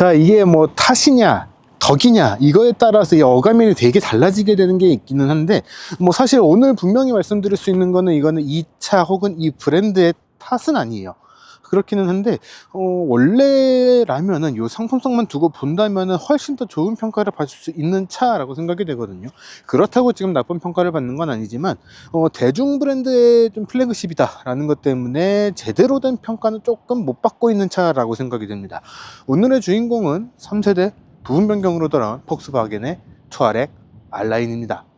자, 이게 뭐 탓이냐, 덕이냐, 이거에 따라서 이 어감이 되게 달라지게 되는 게 있기는 한데, 뭐 사실 오늘 분명히 말씀드릴 수 있는 거는 이거는 이 차 혹은 이 브랜드의 탓은 아니에요. 그렇기는 한데, 어, 원래라면은 요 상품성만 두고 본다면은 훨씬 더 좋은 평가를 받을 수 있는 차라고 생각이 되거든요. 그렇다고 지금 나쁜 평가를 받는 건 아니지만, 어, 대중 브랜드의 좀 플래그십이다 라는 것 때문에 제대로 된 평가는 조금 못 받고 있는 차라고 생각이 됩니다. 오늘의 주인공은 3세대 부분 변경으로 돌아온 폭스바겐의 투아렉 알라인입니다.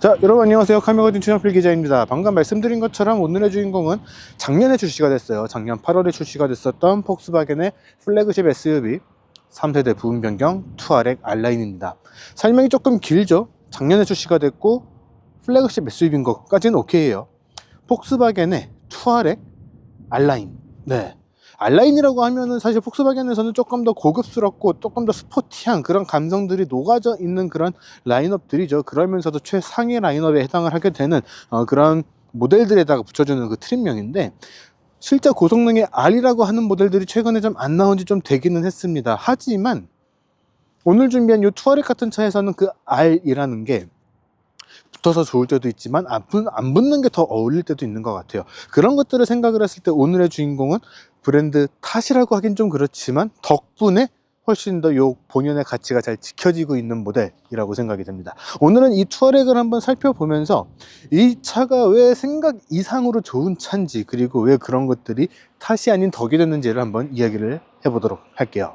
자 여러분 안녕하세요. 카메가진 최영필 기자입니다. 방금 말씀드린 것처럼 오늘의 주인공은 작년에 출시가 됐어요. 작년 8월에 출시가 됐었던 폭스바겐의 플래그십 SUV 3세대 부분 변경 투아렉 알라인입니다. 설명이 조금 길죠? 작년에 출시가 됐고 플래그십 SUV인 것까지는 오케이예요. 폭스바겐의 투아렉 알라인. 네 알라인이라고 하면은 사실 폭스바겐에서는 조금 더 고급스럽고 조금 더 스포티한 그런 감성들이 녹아져 있는 그런 라인업들이죠. 그러면서도 최상위 라인업에 해당을 하게 되는 어, 그런 모델들에다가 붙여주는 그 트림명인데 실제 고성능의 R이라고 하는 모델들이 최근에 좀 안 나온 지 좀 되기는 했습니다. 하지만 오늘 준비한 이 투어렉 같은 차에서는 그 R이라는 게 붙어서 좋을 때도 있지만 안 붙는 게 더 어울릴 때도 있는 것 같아요. 그런 것들을 생각을 했을 때 오늘의 주인공은 브랜드 탓이라고 하긴 좀 그렇지만 덕분에 훨씬 더 요 본연의 가치가 잘 지켜지고 있는 모델이라고 생각이 됩니다. 오늘은 이 투어렉을 한번 살펴보면서 이 차가 왜 생각 이상으로 좋은 차인지 그리고 왜 그런 것들이 탓이 아닌 덕이 됐는지를 한번 이야기를 해보도록 할게요.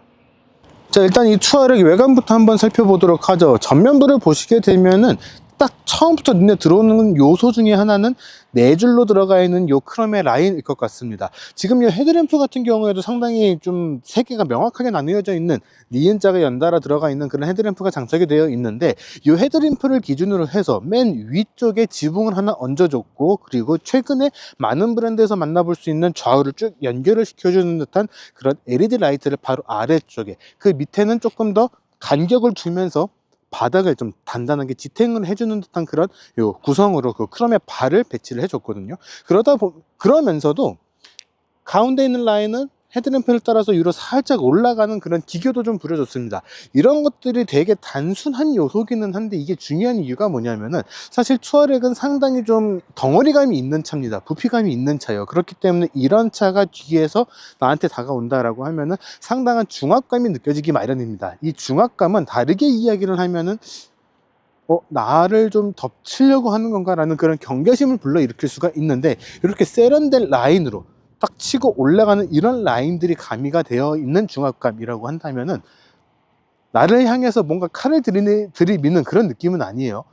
자 일단 이 투어렉 외관부터 한번 살펴보도록 하죠. 전면부를 보시게 되면은 딱 처음부터 눈에 들어오는 요소 중에 하나는 네 줄로 들어가 있는 요 크롬의 라인일 것 같습니다. 지금 이 헤드램프 같은 경우에도 상당히 좀 세 개가 명확하게 나뉘어져 있는 니은자가 연달아 들어가 있는 그런 헤드램프가 장착이 되어 있는데 이 헤드램프를 기준으로 해서 맨 위쪽에 지붕을 하나 얹어줬고 그리고 최근에 많은 브랜드에서 만나볼 수 있는 좌우를 쭉 연결을 시켜주는 듯한 그런 LED 라이트를 바로 아래쪽에 그 밑에는 조금 더 간격을 두면서 바닥을 좀 단단하게 지탱을 해주는 듯한 그런 요 구성으로 그 크롬의 발을 배치를 해줬거든요. 그러다 보 그러면서도 가운데 있는 라인은 헤드램프를 따라서 위로 살짝 올라가는 그런 기교도 좀 부려줬습니다. 이런 것들이 되게 단순한 요소기는 한데 이게 중요한 이유가 뭐냐면은 사실 투어렉은 상당히 좀 덩어리감이 있는 차입니다. 부피감이 있는 차예요. 그렇기 때문에 이런 차가 뒤에서 나한테 다가온다라고 하면은 상당한 중압감이 느껴지기 마련입니다. 이 중압감은 다르게 이야기를 하면은 어, 나를 좀 덮치려고 하는 건가라는 그런 경계심을 불러일으킬 수가 있는데 이렇게 세련된 라인으로 딱 치고 올라가는 이런 라인들이 가미가 되어 있는 중압감이라고 한다면은 나를 향해서 뭔가 칼을 들이미, 들이미는 그런 느낌은 아니에요.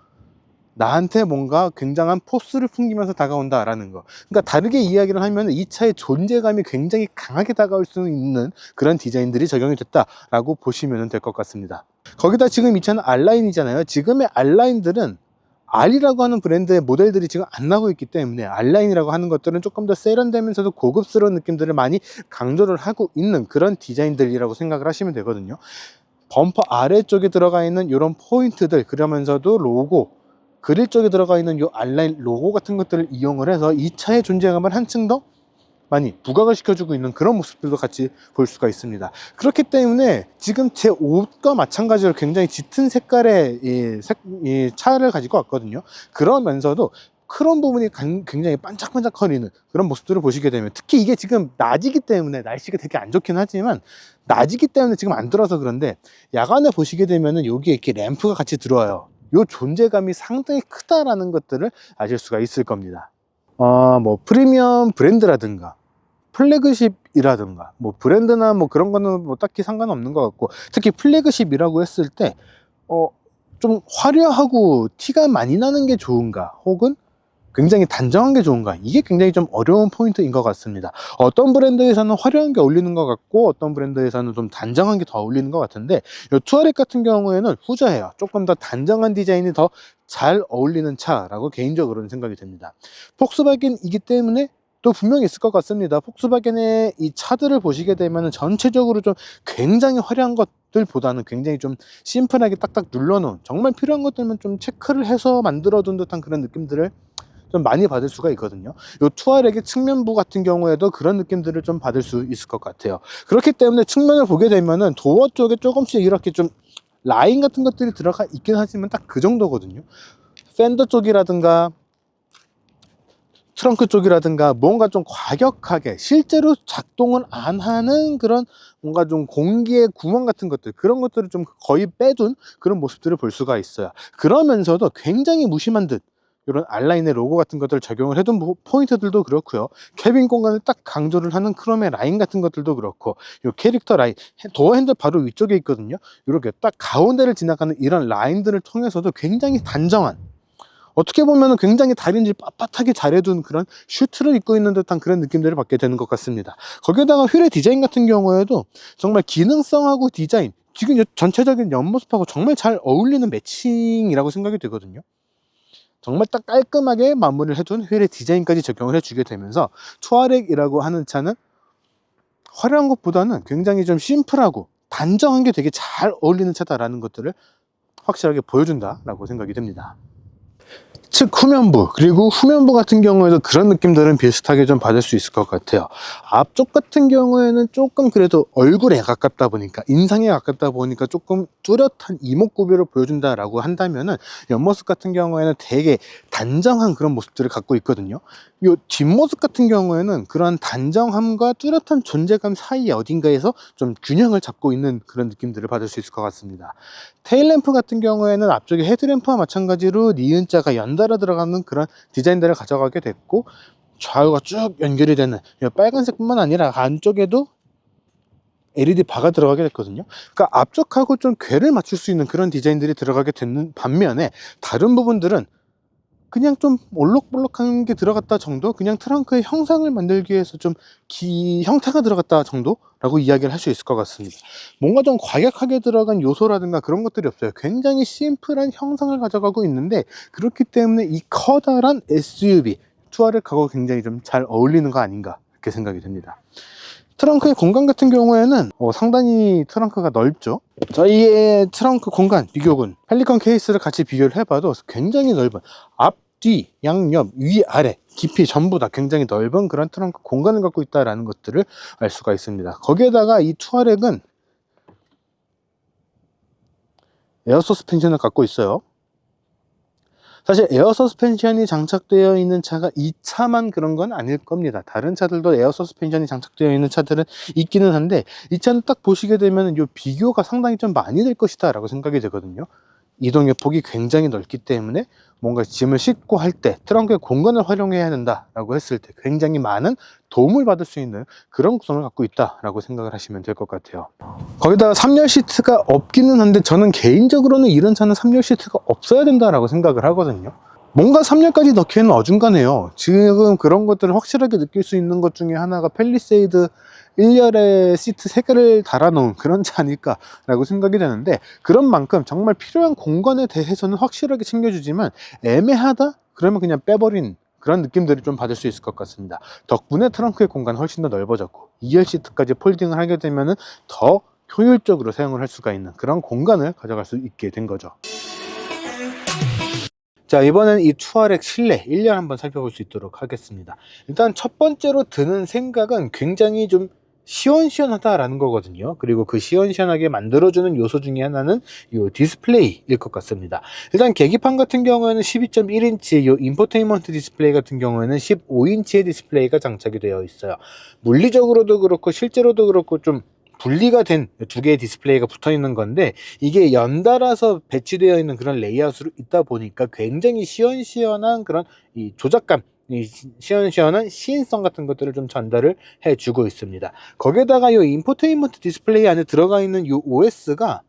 나한테 뭔가 굉장한 포스를 풍기면서 다가온다라는 거. 그러니까 다르게 이야기를 하면 이 차의 존재감이 굉장히 강하게 다가올 수 있는 그런 디자인들이 적용이 됐다라고 보시면 될 것 같습니다. 거기다 지금 이 차는 R라인이잖아요. 지금의 R라인들은 R이라고 하는 브랜드의 모델들이 지금 안 나오고 있기 때문에 R라인이라고 하는 것들은 조금 더 세련되면서도 고급스러운 느낌들을 많이 강조를 하고 있는 그런 디자인들이라고 생각을 하시면 되거든요. 범퍼 아래쪽에 들어가 있는 이런 포인트들 그러면서도 로고 그릴 쪽에 들어가 있는 이 R라인 로고 같은 것들을 이용을 해서 이 차의 존재감을 한층 더 많이 부각을 시켜주고 있는 그런 모습들도 같이 볼 수가 있습니다. 그렇기 때문에 지금 제 옷과 마찬가지로 굉장히 짙은 색깔의 이 색, 이 차를 가지고 왔거든요. 그러면서도 크롬 부분이 간- 굉장히 반짝반짝거리는 그런 모습들을 보시게 되면 특히 이게 지금 낮이기 때문에 날씨가 되게 안 좋긴 하지만 낮이기 때문에 지금 안 들어서 그런데 야간에 보시게 되면은 여기에 이렇게 램프가 같이 들어와요. 요 존재감이 상당히 크다라는 것들을 아실 수가 있을 겁니다. 어, 뭐 프리미엄 브랜드라든가 플래그십이라든가 뭐 브랜드나 뭐 그런 거는 뭐 딱히 상관없는 것 같고 특히 플래그십이라고 했을 때 어, 좀 화려하고 티가 많이 나는 게 좋은가 혹은 굉장히 단정한 게 좋은가 이게 굉장히 좀 어려운 포인트인 것 같습니다. 어떤 브랜드에서는 화려한 게 어울리는 것 같고 어떤 브랜드에서는 좀 단정한 게 더 어울리는 것 같은데 이 투어렉 같은 경우에는 후자예요. 조금 더 단정한 디자인이 더 잘 어울리는 차라고 개인적으로는 생각이 됩니다. 폭스바겐이기 때문에 또 분명히 있을 것 같습니다. 폭스바겐의 이 차들을 보시게 되면 전체적으로 좀 굉장히 화려한 것들보다는 굉장히 좀 심플하게 딱딱 눌러놓은 정말 필요한 것들만 좀 체크를 해서 만들어둔 듯한 그런 느낌들을 좀 많이 받을 수가 있거든요. 요 투아렉의 측면부 같은 경우에도 그런 느낌들을 좀 받을 수 있을 것 같아요. 그렇기 때문에 측면을 보게 되면은 도어 쪽에 조금씩 이렇게 좀 라인 같은 것들이 들어가 있긴 하지만 딱 그 정도거든요. 팬더 쪽이라든가 트렁크 쪽이라든가 뭔가 좀 과격하게 실제로 작동을 안 하는 그런 뭔가 좀 공기의 구멍 같은 것들 그런 것들을 좀 거의 빼둔 그런 모습들을 볼 수가 있어요. 그러면서도 굉장히 무심한 듯 이런 알라인의 로고 같은 것들을 적용을 해둔 부- 포인트들도 그렇고요. 캐빈 공간을 딱 강조를 하는 크롬의 라인 같은 것들도 그렇고 이 캐릭터 라인 헤- 도어 핸들 바로 위쪽에 있거든요. 이렇게 딱 가운데를 지나가는 이런 라인들을 통해서도 굉장히 단정한 어떻게 보면 굉장히 다림질 빳빳하게 잘해둔 그런 슈트를 입고 있는 듯한 그런 느낌들을 받게 되는 것 같습니다. 거기에다가 휠의 디자인 같은 경우에도 정말 기능성하고 디자인, 지금 이 전체적인 옆모습하고 정말 잘 어울리는 매칭이라고 생각이 되거든요. 정말 딱 깔끔하게 마무리를 해둔 휠의 디자인까지 적용을 해주게 되면서 투아렉이라고 하는 차는 화려한 것보다는 굉장히 좀 심플하고 단정한 게 되게 잘 어울리는 차다라는 것들을 확실하게 보여준다라고 생각이 됩니다. 측 후면부 그리고 후면부 같은 경우에도 그런 느낌들은 비슷하게 좀 받을 수 있을 것 같아요. 앞쪽 같은 경우에는 조금 그래도 얼굴에 가깝다 보니까 인상에 가깝다 보니까 조금 뚜렷한 이목구비를 보여준다라고 한다면은 옆모습 같은 경우에는 되게 단정한 그런 모습들을 갖고 있거든요. 이 뒷모습 같은 경우에는 그런 단정함과 뚜렷한 존재감 사이 어딘가에서 좀 균형을 잡고 있는 그런 느낌들을 받을 수 있을 것 같습니다. 테일램프 같은 경우에는 앞쪽에 헤드램프와 마찬가지로 니은자가 연달 아 들어가는 그런 디자인들을 가져가게 됐고 좌우가 쭉 연결이 되는 이 빨간색 뿐만 아니라 안쪽에도 LED 바가 들어가게 됐거든요. 그러니까 앞쪽하고 좀 궤를 맞출 수 있는 그런 디자인들이 들어가게 되는 반면에 다른 부분들은 그냥 좀 올록볼록한 게 들어갔다 정도? 그냥 트렁크의 형상을 만들기 위해서 좀 기, 형태가 들어갔다 정도라고 이야기를 할 수 있을 것 같습니다. 뭔가 좀 과격하게 들어간 요소라든가 그런 것들이 없어요. 굉장히 심플한 형상을 가져가고 있는데 그렇기 때문에 이 커다란 SUV 투아렉하고 굉장히 좀 잘 어울리는 거 아닌가 이렇게 생각이 됩니다. 트렁크의 공간 같은 경우에는 어, 상당히 트렁크가 넓죠. 저희의 트렁크 공간 비교군 펠리컨 케이스를 같이 비교를 해봐도 굉장히 넓은 앞, 뒤, 양옆, 위, 아래 깊이 전부 다 굉장히 넓은 그런 트렁크 공간을 갖고 있다는 것들을 알 수가 있습니다. 거기에다가 이 투아렉은 에어 서스펜션을 갖고 있어요. 사실 에어 서스펜션이 장착되어 있는 차가 이 차만 그런 건 아닐 겁니다. 다른 차들도 에어 서스펜션이 장착되어 있는 차들은 있기는 한데 이 차는 딱 보시게 되면 이 비교가 상당히 좀 많이 될 것이다 라고 생각이 되거든요. 이동의 폭이 굉장히 넓기 때문에 뭔가 짐을 싣고 할 때 트렁크의 공간을 활용해야 된다라고 했을 때 굉장히 많은 도움을 받을 수 있는 그런 구성을 갖고 있다라고 생각을 하시면 될 것 같아요. 거기다가 3열 시트가 없기는 한데 저는 개인적으로는 이런 차는 3열 시트가 없어야 된다라고 생각을 하거든요. 뭔가 3열까지 넣기에는 어중간해요. 지금 그런 것들을 확실하게 느낄 수 있는 것 중에 하나가 펠리세이드 1열에 시트 3개를 달아놓은 그런 차 아닐까라고 생각이 되는데 그런 만큼 정말 필요한 공간에 대해서는 확실하게 챙겨주지만 애매하다? 그러면 그냥 빼버린 그런 느낌들을 좀 받을 수 있을 것 같습니다. 덕분에 트렁크의 공간 훨씬 더 넓어졌고 2열 시트까지 폴딩을 하게 되면은 더 효율적으로 사용을 할 수가 있는 그런 공간을 가져갈 수 있게 된 거죠. 자 이번엔 이 투아렉 실내 1년 한번 살펴볼 수 있도록 하겠습니다. 일단 첫 번째로 드는 생각은 굉장히 좀 시원시원하다라는 거거든요. 그리고 그 시원시원하게 만들어주는 요소 중에 하나는 이 디스플레이일 것 같습니다. 일단 계기판 같은 경우에는 12.1인치 이 인포테인먼트 디스플레이 같은 경우에는 15인치의 디스플레이가 장착이 되어 있어요. 물리적으로도 그렇고 실제로도 그렇고 좀 분리가 된 두 개의 디스플레이가 붙어 있는 건데 이게 연달아서 배치되어 있는 그런 레이아웃으로 있다 보니까 굉장히 시원시원한 그런 이 조작감 이 시- 시원시원한 시인성 같은 것들을 좀 전달을 해주고 있습니다. 거기에다가 이 인포테인먼트 디스플레이 안에 들어가 있는 이 OS가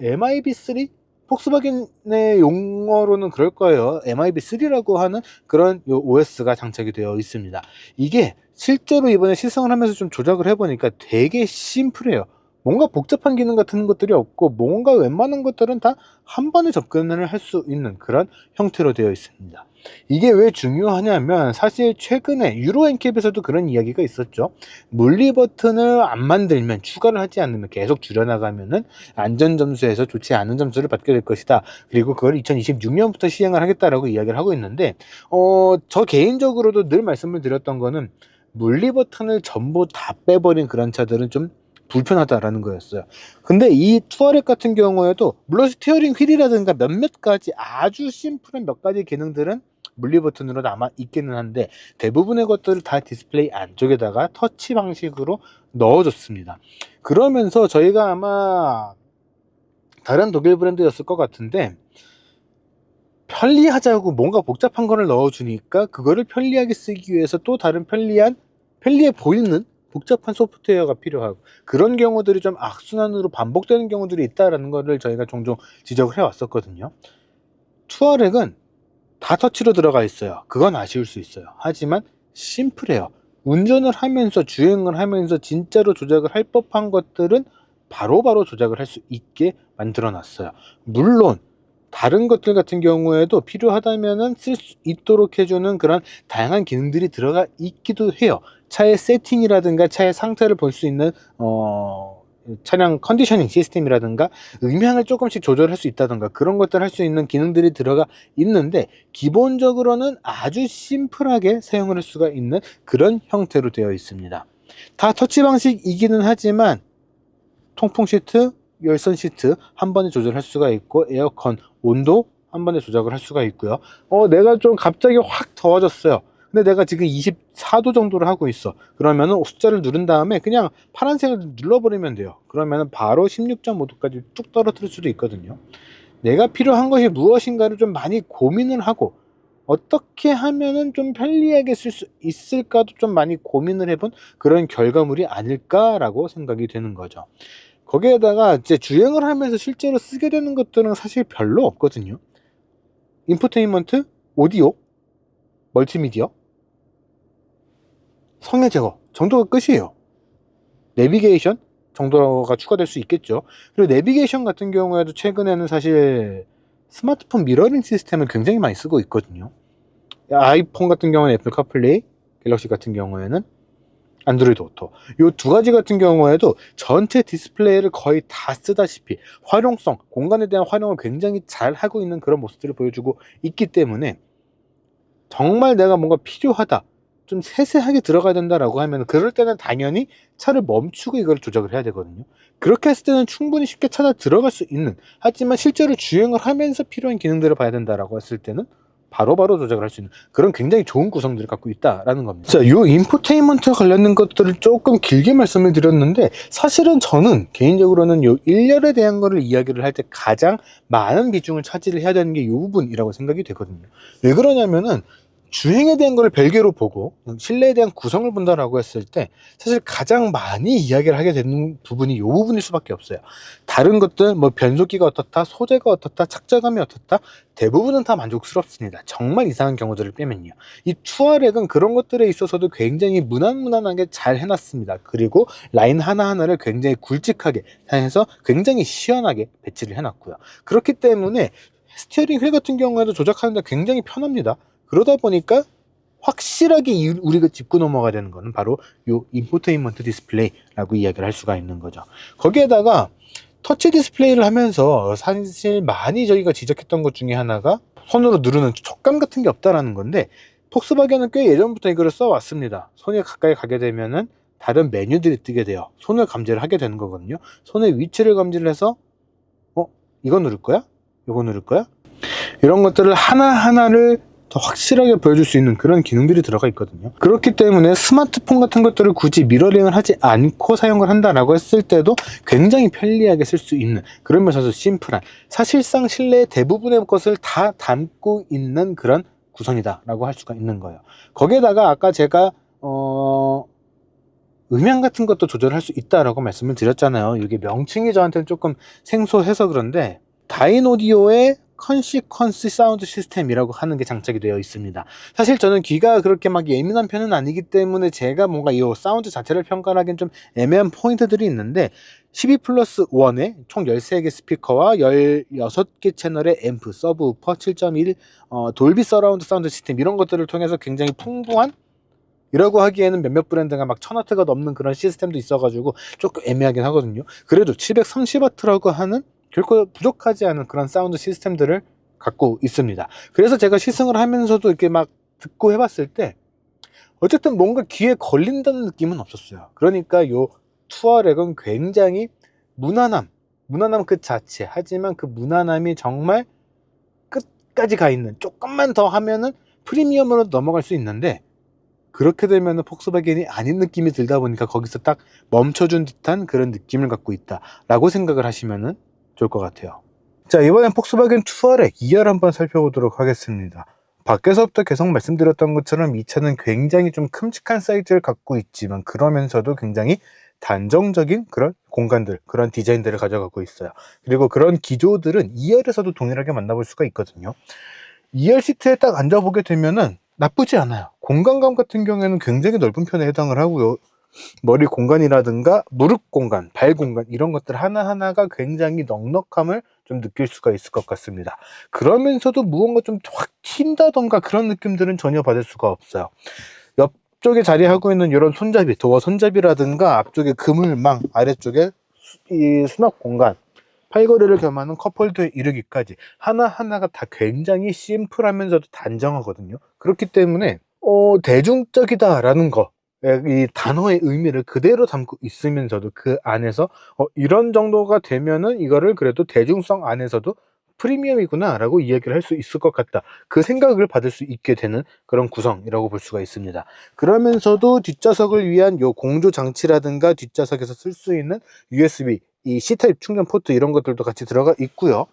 MIB3 폭스바겐의 용어로는 그럴 거예요. MIB3라고 하는 그런 요 OS가 장착이 되어 있습니다. 이게 실제로 이번에 시승을 하면서 좀 조작을 해보니까 되게 심플해요. 뭔가 복잡한 기능 같은 것들이 없고 뭔가 웬만한 것들은 다 한 번에 접근을 할 수 있는 그런 형태로 되어 있습니다. 이게 왜 중요하냐면 사실 최근에 유로 엔캡에서도 그런 이야기가 있었죠. 물리 버튼을 안 만들면 추가를 하지 않으면 계속 줄여나가면 은 안전 점수에서 좋지 않은 점수를 받게 될 것이다. 그리고 그걸 2026년부터 시행을 하겠다라고 이야기를 하고 있는데 어, 저 개인적으로도 늘 말씀을 드렸던 거는 물리 버튼을 전부 다 빼버린 그런 차들은 좀 불편하다라는 거였어요. 근데 이 투어렉 같은 경우에도 물론 스티어링 휠이라든가 몇몇 가지 아주 심플한 몇 가지 기능들은 물리 버튼으로 남아 있기는 한데 대부분의 것들을 다 디스플레이 안쪽에다가 터치 방식으로 넣어줬습니다. 그러면서 저희가 아마 다른 독일 브랜드였을 것 같은데 편리하자고 뭔가 복잡한 거를 넣어주니까 그거를 편리하게 쓰기 위해서 또 다른 편리한 편리해 보이는 복잡한 소프트웨어가 필요하고 그런 경우들이 좀 악순환으로 반복되는 경우들이 있다라는 거를 저희가 종종 지적을 해왔었거든요. 투어렉은 다 터치로 들어가 있어요. 그건 아쉬울 수 있어요. 하지만 심플해요. 운전을 하면서 주행을 하면서 진짜로 조작을 할 법한 것들은 바로바로 조작을 할 수 있게 만들어 놨어요. 물론 다른 것들 같은 경우에도 필요하다면은 쓸수 있도록 해주는 그런 다양한 기능들이 들어가 있기도 해요. 차의 세팅이라든가 차의 상태를 볼 수 있는 어, 차량 컨디셔닝 시스템이라든가 음향을 조금씩 조절할 수 있다든가 그런 것들 할 수 있는 기능들이 들어가 있는데 기본적으로는 아주 심플하게 사용을 할 수가 있는 그런 형태로 되어 있습니다. 다 터치 방식이기는 하지만 통풍 시트, 열선 시트 한 번에 조절할 수가 있고 에어컨 온도 한 번에 조작을 할 수가 있고요. 어, 내가 좀 갑자기 확 더워졌어요. 근데 내가 지금 24도 정도를 하고 있어. 그러면은 숫자를 누른 다음에 그냥 파란색을 눌러버리면 돼요. 그러면은 바로 16.5도까지 뚝 떨어뜨릴 수도 있거든요. 내가 필요한 것이 무엇인가를 좀 많이 고민을 하고 어떻게 하면은 좀 편리하게 쓸 수 있을까도 좀 많이 고민을 해본 그런 결과물이 아닐까라고 생각이 되는 거죠. 거기에다가 이제 주행을 하면서 실제로 쓰게 되는 것들은 사실 별로 없거든요. 인포테인먼트, 오디오, 멀티미디어, 성애 제거 정도가 끝이에요. 내비게이션 정도가 추가될 수 있겠죠. 그리고 내비게이션 같은 경우에도 최근에는 사실 스마트폰 미러링 시스템을 굉장히 많이 쓰고 있거든요. 아이폰 같은 경우는 애플 카플레이, 갤럭시 같은 경우에는 안드로이드 오토. 이 두 가지 같은 경우에도 전체 디스플레이를 거의 다 쓰다시피 활용성, 공간에 대한 활용을 굉장히 잘 하고 있는 그런 모습들을 보여주고 있기 때문에 정말 내가 뭔가 필요하다. 좀 세세하게 들어가야 된다라고 하면 그럴 때는 당연히 차를 멈추고 이걸 조작을 해야 되거든요. 그렇게 했을 때는 충분히 쉽게 찾아 들어갈 수 있는 하지만 실제로 주행을 하면서 필요한 기능들을 봐야 된다라고 했을 때는 바로바로 조작을 할 수 있는 그런 굉장히 좋은 구성들을 갖고 있다라는 겁니다. 자, 이 인포테인먼트 관련된 것들을 조금 길게 말씀을 드렸는데 사실은 저는 개인적으로는 요 1열에 대한 거를 이야기를 할 때 가장 많은 비중을 차지를 해야 되는 게 이 부분이라고 생각이 되거든요. 왜 그러냐면은 주행에 대한 걸 별개로 보고 실내에 대한 구성을 본다라고 했을 때 사실 가장 많이 이야기를 하게 되는 부분이 이 부분일 수밖에 없어요. 다른 것들 뭐 변속기가 어떻다, 소재가 어떻다, 착자감이 어떻다 대부분은 다 만족스럽습니다. 정말 이상한 경우들을 빼면요. 이 투어렉은 그런 것들에 있어서도 굉장히 무난무난하게 잘 해놨습니다. 그리고 라인 하나하나를 굉장히 굵직하게 해서 굉장히 시원하게 배치를 해놨고요. 그렇기 때문에 스티어링 휠 같은 경우에도 조작하는데 굉장히 편합니다. 그러다 보니까 확실하게 이- 우리가 짚고 넘어가야 되는 거는 바로 이 인포테인먼트 디스플레이라고 이야기를 할 수가 있는 거죠. 거기에다가 터치 디스플레이를 하면서 사실 많이 저희가 지적했던 것 중에 하나가 손으로 누르는 촉감 같은 게 없다라는 건데 폭스바겐은 꽤 예전부터 이거를 써왔습니다. 손이 가까이 가게 되면은 다른 메뉴들이 뜨게 돼요. 손을 감지를 하게 되는 거거든요. 손의 위치를 감지를 해서 어 이거 누를 거야? 이거 누를 거야? 이런 것들을 하나하나를 더 확실하게 보여줄 수 있는 그런 기능들이 들어가 있거든요. 그렇기 때문에 스마트폰 같은 것들을 굳이 미러링을 하지 않고 사용을 한다라고 했을 때도 굉장히 편리하게 쓸 수 있는 그러면서도 심플한 사실상 실내 대부분의 것을 다 담고 있는 그런 구성이다 라고 할 수가 있는 거예요. 거기에다가 아까 제가 어 음향 같은 것도 조절할 수 있다라고 말씀을 드렸잖아요. 이게 명칭이 저한테는 조금 생소해서 그런데 다인 오디오의 컨시퀀스 사운드 시스템이라고 하는 게 장착이 되어 있습니다. 사실 저는 귀가 그렇게 막 예민한 편은 아니기 때문에 제가 뭔가 이 사운드 자체를 평가하기엔 좀 애매한 포인트들이 있는데 12 플러스 1에 총 13개 스피커와 16개 채널의 앰프, 서브우퍼, 7.1 어, 돌비 서라운드 사운드 시스템 이런 것들을 통해서 굉장히 풍부한 이라고 하기에는 몇몇 브랜드가 막 1000와트가 넘는 그런 시스템도 있어가지고 조금 애매하긴 하거든요. 그래도 730와트라고 하는 결코 부족하지 않은 그런 사운드 시스템들을 갖고 있습니다. 그래서 제가 시승을 하면서도 이렇게 막 듣고 해봤을 때 어쨌든 뭔가 귀에 걸린다는 느낌은 없었어요. 그러니까 요 투어렉은 굉장히 무난함, 무난함 그 자체. 하지만 그 무난함이 정말 끝까지 가 있는 조금만 더 하면은 프리미엄으로 넘어갈 수 있는데 그렇게 되면은 폭스바겐이 아닌 느낌이 들다 보니까 거기서 딱 멈춰준 듯한 그런 느낌을 갖고 있다 라고 생각을 하시면은 좋을 것 같아요. 자 이번엔 폭스바겐 투어렉 2열 한번 살펴보도록 하겠습니다. 밖에서부터 계속 말씀드렸던 것처럼 이 차는 굉장히 좀 큼직한 사이즈를 갖고 있지만 그러면서도 굉장히 단정적인 그런 공간들, 그런 디자인들을 가져가고 있어요. 그리고 그런 기조들은 2열에서도 동일하게 만나볼 수가 있거든요. 2열 시트에 딱 앉아보게 되면은 나쁘지 않아요. 공간감 같은 경우에는 굉장히 넓은 편에 해당을 하고요. 머리 공간이라든가 무릎 공간, 발 공간 이런 것들 하나하나가 굉장히 넉넉함을 좀 느낄 수가 있을 것 같습니다. 그러면서도 무언가 좀 확 튄다던가 그런 느낌들은 전혀 받을 수가 없어요. 옆쪽에 자리하고 있는 이런 손잡이, 도어 손잡이라든가 앞쪽에 그물망, 아래쪽에 수납 공간, 팔걸이를 겸하는 컵홀더에 이르기까지 하나하나가 다 굉장히 심플하면서도 단정하거든요. 그렇기 때문에 어, 대중적이다라는 거, 예, 이 단어의 의미를 그대로 담고 있으면서도 그 안에서 어, 이런 정도가 되면은 이거를 그래도 대중성 안에서도 프리미엄이구나 라고 이야기를 할 수 있을 것 같다. 그 생각을 받을 수 있게 되는 그런 구성이라고 볼 수가 있습니다. 그러면서도 뒷좌석을 위한 요 공조 장치라든가 뒷좌석에서 쓸 수 있는 USB, 이 C타입 충전 포트 이런 것들도 같이 들어가 있고요.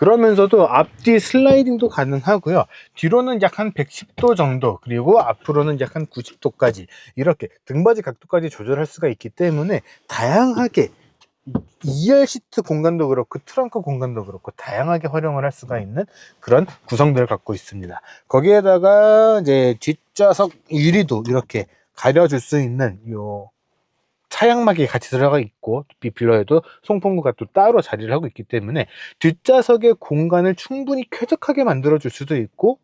그러면서도 앞뒤 슬라이딩도 가능하고요. 뒤로는 약 한 110도 정도, 그리고 앞으로는 약 한 90도까지 이렇게 등받이 각도까지 조절할 수가 있기 때문에 다양하게 2열 시트 공간도 그렇고 트렁크 공간도 그렇고 다양하게 활용을 할 수가 있는 그런 구성들을 갖고 있습니다. 거기에다가 이제 뒷좌석 유리도 이렇게 가려줄 수 있는 요 차양막이 같이 들어가 있고 비필러에도 송풍구가 또 따로 자리를 하고 있기 때문에 뒷좌석의 공간을 충분히 쾌적하게 만들어 줄 수도 있고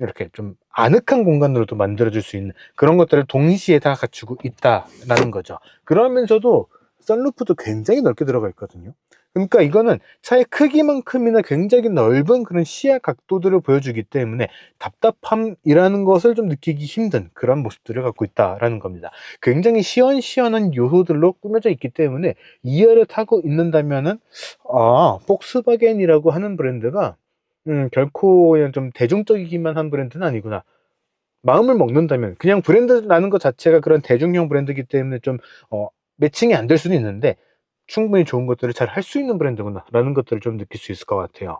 이렇게 좀 아늑한 공간으로도 만들어 줄 수 있는 그런 것들을 동시에 다 갖추고 있다라는 거죠. 그러면서도 썬루프도 굉장히 넓게 들어가 있거든요. 그러니까 이거는 차의 크기만큼이나 굉장히 넓은 그런 시야 각도들을 보여주기 때문에 답답함이라는 것을 좀 느끼기 힘든 그런 모습들을 갖고 있다라는 겁니다. 굉장히 시원시원한 요소들로 꾸며져 있기 때문에 2열을 타고 있는다면은 아 폭스바겐이라고 하는 브랜드가 음, 결코 좀 대중적이기만 한 브랜드는 아니구나. 마음을 먹는다면 그냥 브랜드라는 것 자체가 그런 대중형 브랜드이기 때문에 좀 어, 매칭이 안 될 수는 있는데 충분히 좋은 것들을 잘 할 수 있는 브랜드구나 라는 것들을 좀 느낄 수 있을 것 같아요.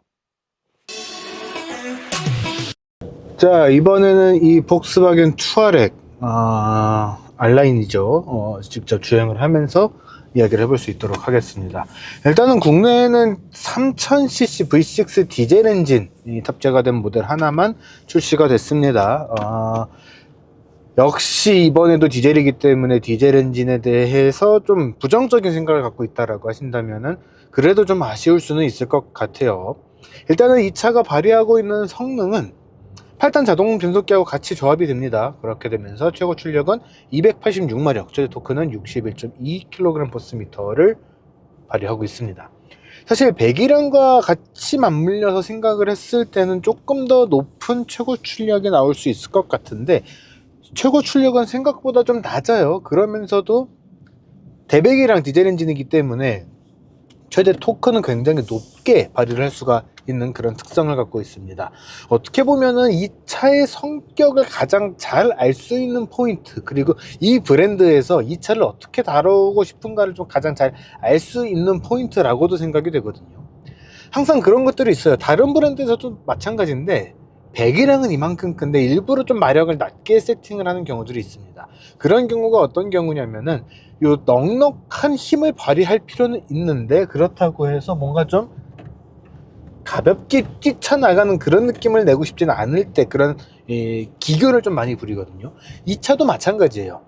자 이번에는 이 폭스바겐 투아렉 아, R라인이죠. 어, 직접 주행을 하면서 이야기를 해볼 수 있도록 하겠습니다. 일단은 국내에는 3000cc V6 디젤 엔진이 탑재가 된 모델 하나만 출시가 됐습니다. 아, 역시 이번에도 디젤이기 때문에 디젤 엔진에 대해서 좀 부정적인 생각을 갖고 있다라고 하신다면은 그래도 좀 아쉬울 수는 있을 것 같아요. 일단은 이 차가 발휘하고 있는 성능은 8단 자동 변속기하고 같이 조합이 됩니다. 그렇게 되면서 최고 출력은 286마력, 최대 토크는 61.2kgm/m를 발휘하고 있습니다. 사실 배기량과 같이 맞물려서 생각을 했을 때는 조금 더 높은 최고 출력이 나올 수 있을 것 같은데 최고 출력은 생각보다 좀 낮아요. 그러면서도 대배기랑 디젤 엔진이기 때문에 최대 토크는 굉장히 높게 발휘를 할 수가 있는 그런 특성을 갖고 있습니다. 어떻게 보면은 이 차의 성격을 가장 잘 알 수 있는 포인트 그리고 이 브랜드에서 이 차를 어떻게 다루고 싶은가를 좀 가장 잘 알 수 있는 포인트라고도 생각이 되거든요. 항상 그런 것들이 있어요. 다른 브랜드에서도 마찬가지인데 배기량은 이만큼 큰데 일부러 좀 마력을 낮게 세팅을 하는 경우들이 있습니다. 그런 경우가 어떤 경우냐면은 요 넉넉한 힘을 발휘할 필요는 있는데 그렇다고 해서 뭔가 좀 가볍게 뛰쳐나가는 그런 느낌을 내고 싶지는 않을 때 그런 예, 기교를 좀 많이 부리거든요. 이 차도 마찬가지예요.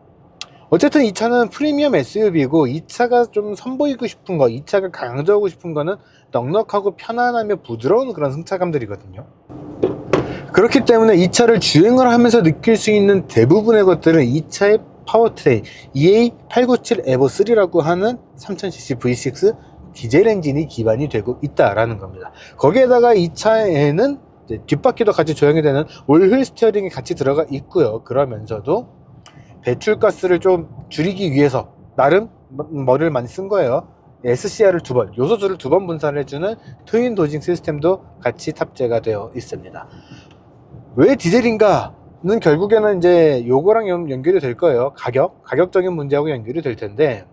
어쨌든 이 차는 프리미엄 SUV고 이 차가 좀 선보이고 싶은 거, 이 차가 강조하고 싶은 거는 넉넉하고 편안하며 부드러운 그런 승차감들이거든요. 그렇기 때문에 이 차를 주행을 하면서 느낄 수 있는 대부분의 것들은 이 차의 파워트레인 EA897 EVO3라고 하는 3000cc V6 디젤 엔진이 기반이 되고 있다라는 겁니다. 거기에다가 이 차에는 뒷바퀴도 같이 조향이 되는 올휠 스티어링이 같이 들어가 있고요. 그러면서도 배출가스를 좀 줄이기 위해서 나름 머- 머리를 많이 쓴 거예요. SCR을 두 번, 요소수를 두 번 분산을 해주는 트윈 도징 시스템도 같이 탑재가 되어 있습니다. 왜 디젤인가는 결국에는 이제 요거랑 연- 연결이 될 거예요. 가격, 가격적인 문제하고 연결이 될 텐데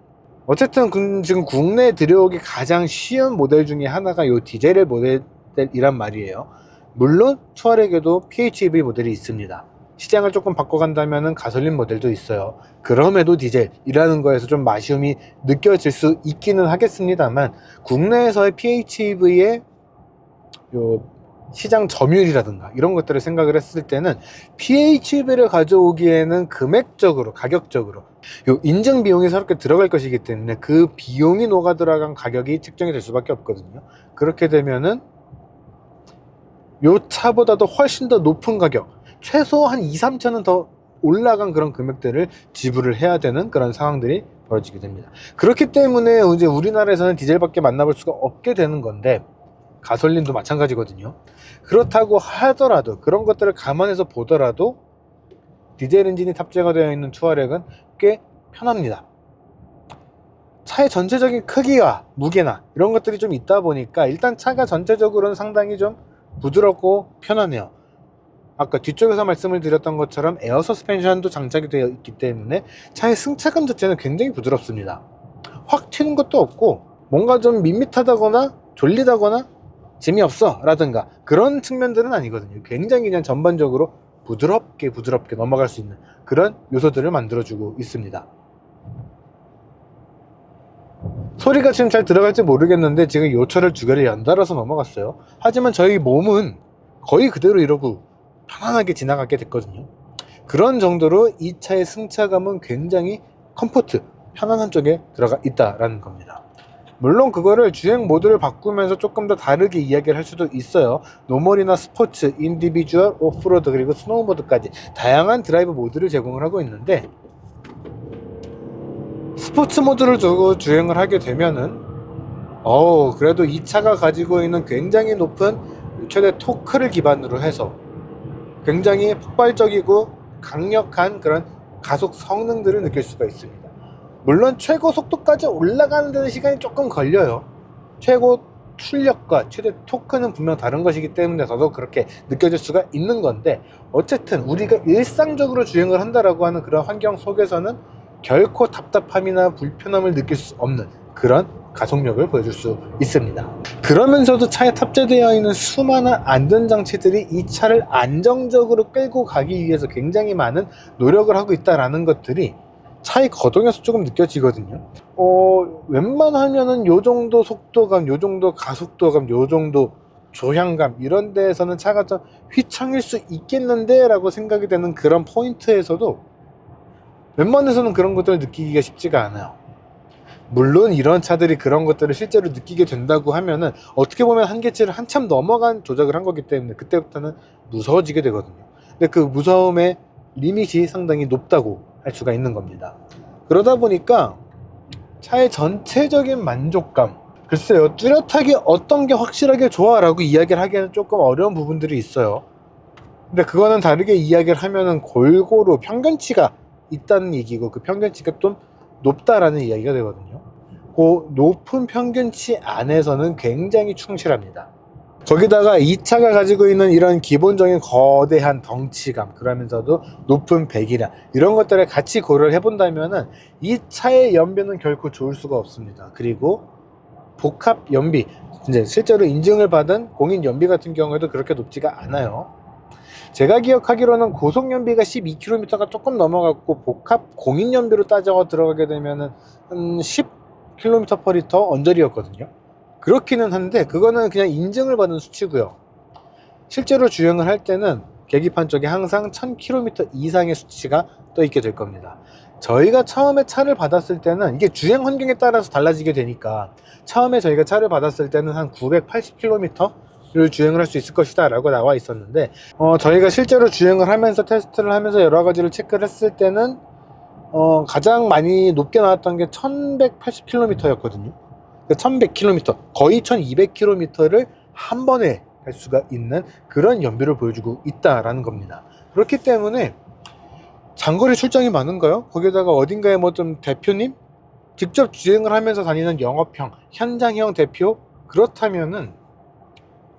어쨌든 그- 지금 국내에 들여오기 가장 쉬운 모델 중에 하나가 요 디젤 모델이란 말이에요. 물론 투아렉에도 PHEV 모델이 있습니다. 시장을 조금 바꿔간다면 가솔린 모델도 있어요. 그럼에도 디젤이라는 거에서 좀 아쉬움이 느껴질 수 있기는 하겠습니다만 국내에서의 PHEV의 요 시장 점유율이라든가 이런 것들을 생각을 했을 때는 PHEV를 가져오기에는 금액적으로 가격적으로 요 인증 비용이 새롭게 들어갈 것이기 때문에 그 비용이 녹아 들어간 가격이 책정이 될 수밖에 없거든요. 그렇게 되면은 요 차보다도 훨씬 더 높은 가격, 최소 한 2, 3천은 더 올라간 그런 금액들을 지불을 해야 되는 그런 상황들이 벌어지게 됩니다. 그렇기 때문에 이제 우리나라에서는 디젤밖에 만나볼 수가 없게 되는 건데 가솔린도 마찬가지거든요. 그렇다고 하더라도 그런 것들을 감안해서 보더라도 디젤 엔진이 탑재가 되어 있는 투아렉은 꽤 편합니다. 차의 전체적인 크기와 무게나 이런 것들이 좀 있다 보니까 일단 차가 전체적으로는 상당히 좀 부드럽고 편하네요. 아까 뒤쪽에서 말씀을 드렸던 것처럼 에어 서스펜션도 장착이 되어 있기 때문에 차의 승차감 자체는 굉장히 부드럽습니다. 확 튀는 것도 없고 뭔가 좀 밋밋하다거나 졸리다거나 재미없어 라든가 그런 측면들은 아니거든요. 굉장히 그냥 전반적으로 부드럽게 부드럽게 넘어갈 수 있는 그런 요소들을 만들어주고 있습니다. 소리가 지금 잘 들어갈지 모르겠는데 지금 요철을 두 개를 연달아서 넘어갔어요. 하지만 저희 몸은 거의 그대로 이러고 편안하게 지나가게 됐거든요. 그런 정도로 이 차의 승차감은 굉장히 컴포트, 편안한 쪽에 들어가 있다라는 겁니다. 물론 그거를 주행 모드를 바꾸면서 조금 더 다르게 이야기를 할 수도 있어요. 노멀이나 스포츠, 인디비주얼, 오프로드 그리고 스노우보드까지 다양한 드라이브 모드를 제공을 하고 있는데 스포츠 모드를 두고 주행을 하게 되면은 어우 그래도 이 차가 가지고 있는 굉장히 높은 최대 토크를 기반으로 해서 굉장히 폭발적이고 강력한 그런 가속 성능들을 느낄 수가 있습니다. 물론 최고 속도까지 올라가는 데는 시간이 조금 걸려요. 최고 출력과 최대 토크는 분명 다른 것이기 때문에 더더 그렇게 느껴질 수가 있는 건데 어쨌든 우리가 일상적으로 주행을 한다라고 하는 그런 환경 속에서는 결코 답답함이나 불편함을 느낄 수 없는 그런 가속력을 보여줄 수 있습니다. 그러면서도 차에 탑재되어 있는 수많은 안전장치들이 이 차를 안정적으로 끌고 가기 위해서 굉장히 많은 노력을 하고 있다라는 것들이 차의 거동에서 조금 느껴지거든요. 어, 웬만하면은 요 정도 속도감, 요 정도 가속도감, 요 정도 조향감 이런 데에서는 차가 좀 휘청일 수 있겠는데 라고 생각이 되는 그런 포인트에서도 웬만해서는 그런 것들을 느끼기가 쉽지가 않아요. 물론 이런 차들이 그런 것들을 실제로 느끼게 된다고 하면은 어떻게 보면 한계치를 한참 넘어간 조작을 한 거기 때문에 그때부터는 무서워지게 되거든요. 근데 그 무서움의 리밋이 상당히 높다고 할 수가 있는 겁니다. 그러다 보니까 차의 전체적인 만족감, 글쎄요, 뚜렷하게 어떤 게 확실하게 좋아 라고 이야기를 하기에는 조금 어려운 부분들이 있어요. 근데 그거는 다르게 이야기를 하면은 골고루 평균치가 있다는 얘기고 그 평균치가 좀 높다라는 이야기가 되거든요. 그 높은 평균치 안에서는 굉장히 충실합니다. 거기다가 이 차가 가지고 있는 이런 기본적인 거대한 덩치감, 그러면서도 높은 배기량, 이런 것들을 같이 고려를 해본다면 은 이 차의 연비는 결코 좋을 수가 없습니다. 그리고 복합 연비, 이제 실제로 인증을 받은 공인 연비 같은 경우에도 그렇게 높지가 않아요. 제가 기억하기로는 고속 연비가 12km가 조금 넘어갔고 복합 공인 연비로 따져 들어가게 되면은 한 10km per 리터 언저리였거든요. 그렇기는 한데 그거는 그냥 인증을 받은 수치고요. 실제로 주행을 할 때는 계기판 쪽에 항상 1000km 이상의 수치가 떠 있게 될 겁니다. 저희가 처음에 차를 받았을 때는 이게 주행 환경에 따라서 달라지게 되니까 처음에 저희가 차를 받았을 때는 한 980km를 주행을 할 수 있을 것이다 라고 나와 있었는데 어, 저희가 실제로 주행을 하면서 테스트를 하면서 여러 가지를 체크를 했을 때는 어, 가장 많이 높게 나왔던 게 1180km였거든요 1100km 거의 1200km를 한 번에 갈 수가 있는 그런 연비를 보여주고 있다라는 겁니다 그렇기 때문에 장거리 출장이 많은가요? 거기다가 어딘가에 뭐 좀 대표님? 직접 주행을 하면서 다니는 영업형, 현장형 대표? 그렇다면은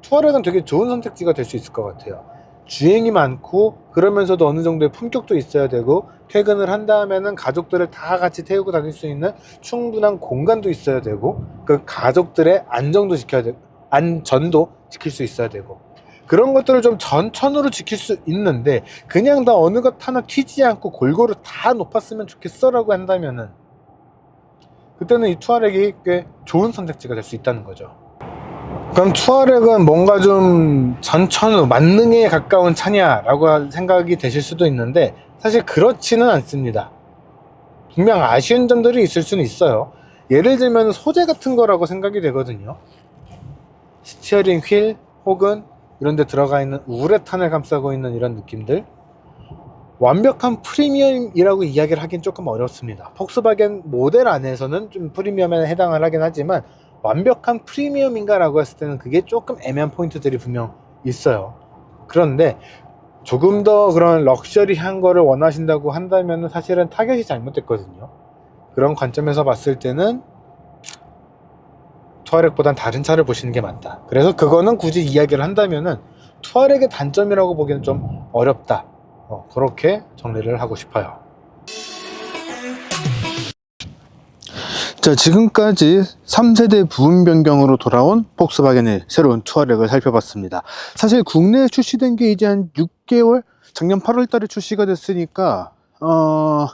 투어렉은 되게 좋은 선택지가 될 수 있을 것 같아요. 주행이 많고 그러면서도 어느 정도의 품격도 있어야 되고 퇴근을 한 다음에는 가족들을 다 같이 태우고 다닐 수 있는 충분한 공간도 있어야 되고 그 가족들의 안정도 지켜야 되고 안전도 지킬 수 있어야 되고 그런 것들을 좀 전천후로 지킬 수 있는데 그냥 다 어느 것 하나 튀지 않고 골고루 다 높았으면 좋겠어 라고 한다면은 그때는 이 투아렉이 꽤 좋은 선택지가 될 수 있다는 거죠 그럼 투아렉은 뭔가 좀 전천후 만능에 가까운 차냐라고 생각이 되실 수도 있는데 사실 그렇지는 않습니다. 분명 아쉬운 점들이 있을 수는 있어요. 예를 들면 소재 같은 거라고 생각이 되거든요. 스티어링 휠 혹은 이런 데 들어가 있는 우레탄을 감싸고 있는 이런 느낌들. 완벽한 프리미엄이라고 이야기를 하긴 조금 어렵습니다. 폭스바겐 모델 안에서는 좀 프리미엄에 해당을 하긴 하지만 완벽한 프리미엄인가 라고 했을 때는 그게 조금 애매한 포인트들이 분명 있어요 그런데 조금 더 그런 럭셔리한 거를 원하신다고 한다면 사실은 타겟이 잘못됐거든요 그런 관점에서 봤을 때는 투아렉보단 다른 차를 보시는 게 맞다. 그래서 그거는 굳이 이야기를 한다면은 투아렉의 단점이라고 보기는 좀 어렵다. 어, 그렇게 정리를 하고 싶어요. 자, 지금까지 3세대 부분 변경으로 돌아온 폭스바겐의 새로운 투아렉을 살펴봤습니다. 사실 국내에 출시된 게 이제 한 6개월, 작년 8월 달에 출시가 됐으니까, 어,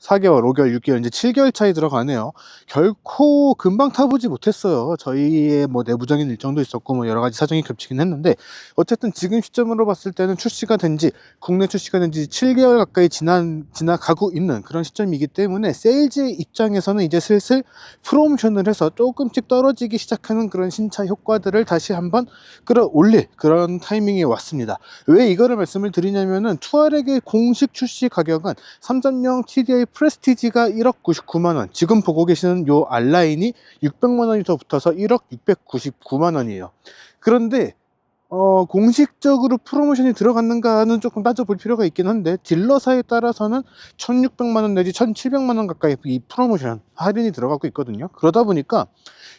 4개월, 5개월, 6개월, 이제 7개월 차이 들어가네요. 결코 금방 타보지 못했어요. 저희의 뭐 내부적인 일정도 있었고, 뭐 여러 가지 사정이 겹치긴 했는데, 어쨌든 지금 시점으로 봤을 때는 출시가 된 지, 국내 출시가 된 지 7개월 가까이 지난, 지나가고 있는 그런 시점이기 때문에, 세일즈의 입장에서는 이제 슬슬 프로모션을 해서 조금씩 떨어지기 시작하는 그런 신차 효과들을 다시 한번 끌어올릴 그런 타이밍이 왔습니다. 왜 이거를 말씀을 드리냐면은, 투아렉의 공식 출시 가격은 3.0 TDI 프레스티지가 1억 99만원. 지금 보고 계시는 요 알라인이 600만원이 더 붙어서 1억 699만원이에요. 그런데 어, 공식적으로 프로모션이 들어갔는가는 조금 따져볼 필요가 있긴 한데 딜러사에 따라서는 1600만원 내지 1700만원 가까이 이 프로모션 할인이 들어가고 있거든요. 그러다 보니까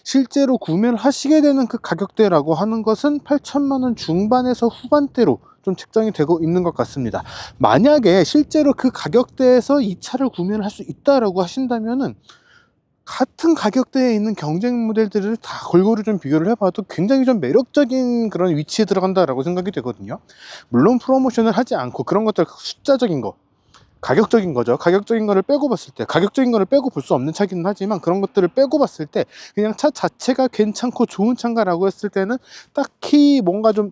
실제로 구매를 하시게 되는 그 가격대라고 하는 것은 8천만원 중반에서 후반대로 좀 책정이 되고 있는 것 같습니다 만약에 실제로 그 가격대에서 이 차를 구매를 할 수 있다라고 하신다면은 같은 가격대에 있는 경쟁 모델들을 다 골고루 좀 비교를 해봐도 굉장히 좀 매력적인 그런 위치에 들어간다라고 생각이 되거든요. 물론 프로모션을 하지 않고 그런 것들 숫자적인 거, 가격적인 거죠. 가격적인 거를 빼고 봤을 때, 가격적인 거를 빼고 볼 수 없는 차기는 하지만 그런 것들을 빼고 봤을 때 그냥 차 자체가 괜찮고 좋은 차인가 라고 했을 때는 딱히 뭔가 좀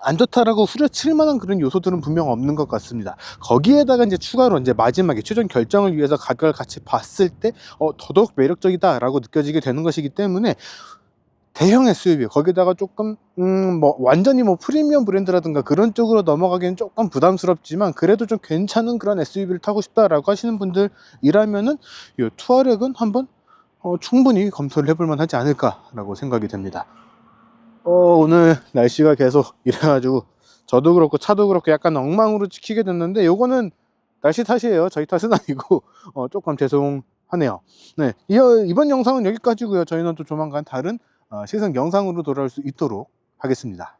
안 좋다라고 후려칠 만한 그런 요소들은 분명 없는 것 같습니다. 거기에다가 이제 추가로 이제 마지막에 최종 결정을 위해서 가격을 같이 봤을 때 어, 더더욱 매력적이다라고 느껴지게 되는 것이기 때문에 대형 SUV 거기다가 조금 음 뭐 완전히 뭐 프리미엄 브랜드라든가 그런 쪽으로 넘어가기는 조금 부담스럽지만 그래도 좀 괜찮은 그런 SUV를 타고 싶다라고 하시는 분들이라면은 이 투아렉은 한번 어, 충분히 검토를 해볼 만하지 않을까라고 생각이 됩니다. 어, 오늘 날씨가 계속 이래가지고 저도 그렇고 차도 그렇고 약간 엉망으로 찍히게 됐는데 요거는 날씨 탓이에요. 저희 탓은 아니고 어, 조금 죄송하네요. 네, 이, 이번 영상은 여기까지고요. 저희는 또 조만간 다른 어, 시승 영상으로 돌아올 수 있도록 하겠습니다.